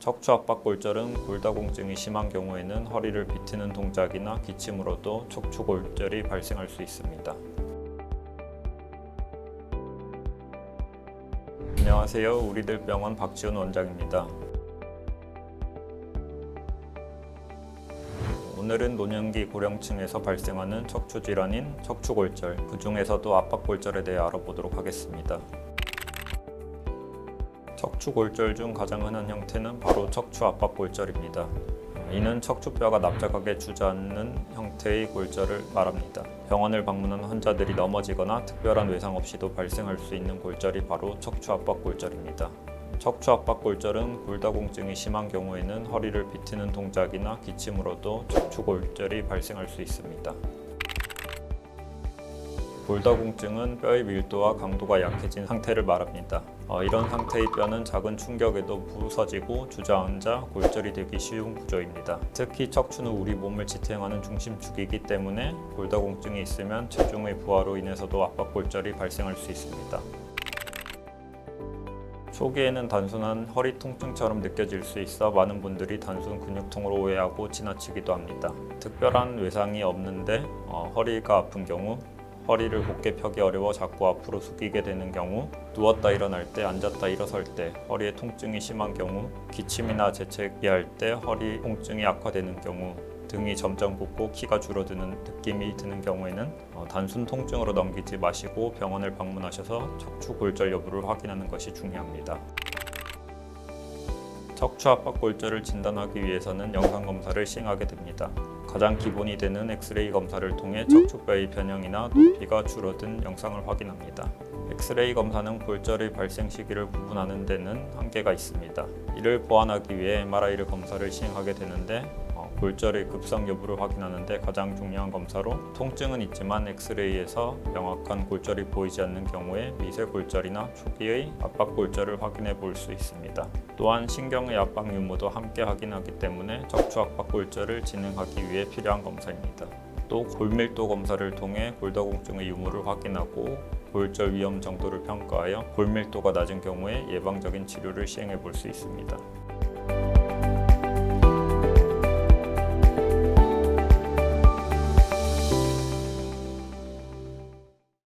척추 압박 골절은 골다공증이 심한 경우에는 허리를 비트는 동작이나 기침으로도 척추 골절이 발생할 수 있습니다. 안녕하세요. 우리들 병원 박지훈 원장입니다. 오늘은 노년기 고령층에서 발생하는 척추 질환인 척추 골절, 그 중에서도 압박 골절에 대해 알아보도록 하겠습니다. 척추 골절 중 가장 흔한 형태는 바로 척추 압박 골절입니다. 이는 척추뼈가 납작하게 주저앉는 형태의 골절을 말합니다. 병원을 방문한 환자들이 넘어지거나 특별한 외상 없이도 발생할 수 있는 골절이 바로 척추 압박 골절입니다. 척추 압박 골절은 골다공증이 심한 경우에는 허리를 비트는 동작이나 기침으로도 척추 골절이 발생할 수 있습니다. 골다공증은 뼈의 밀도와 강도가 약해진 상태를 말합니다. 어, 이런 상태의 뼈는 작은 충격에도 부서지고 주저앉아 골절이 되기 쉬운 구조입니다. 특히 척추는 우리 몸을 지탱하는 중심축이기 때문에 골다공증이 있으면 체중의 부하로 인해서도 압박골절이 발생할 수 있습니다. 초기에는 단순한 허리 통증처럼 느껴질 수 있어 많은 분들이 단순 근육통으로 오해하고 지나치기도 합니다. 특별한 외상이 없는데 어, 허리가 아픈 경우 허리를 곧게 펴기 어려워 자꾸 앞으로 숙이게 되는 경우, 누웠다 일어날 때, 앉았다 일어설 때, 허리에 통증이 심한 경우, 기침이나 재채기 할 때 허리 통증이 악화되는 경우, 등이 점점 붓고 키가 줄어드는 느낌이 드는 경우에는 어, 단순 통증으로 넘기지 마시고 병원을 방문하셔서 척추 골절 여부를 확인하는 것이 중요합니다. 척추 압박 골절을 진단하기 위해서는 영상 검사를 시행하게 됩니다. 가장 기본이 되는 엑스레이 검사를 통해 척추뼈의 변형이나 높이가 줄어든 영상을 확인합니다. 엑스레이 검사는 골절의 발생 시기를 구분하는 데는 한계가 있습니다. 이를 보완하기 위해 MRI를 검사를 시행하게 되는데 어, 골절의 급성 여부를 확인하는데 가장 중요한 검사로 통증은 있지만 엑스레이에서 명확한 골절이 보이지 않는 경우에 미세 골절이나 초기의 압박 골절을 확인해 볼 수 있습니다. 또한 신경의 압박 유무도 함께 확인하기 때문에 척추 압박 골절을 진행하기 위해 필요한 검사입니다. 또 골밀도 검사를 통해 골다공증의 유무를 확인하고 골절 위험 정도를 평가하여 골밀도가 낮은 경우에 예방적인 치료를 시행해 볼 수 있습니다.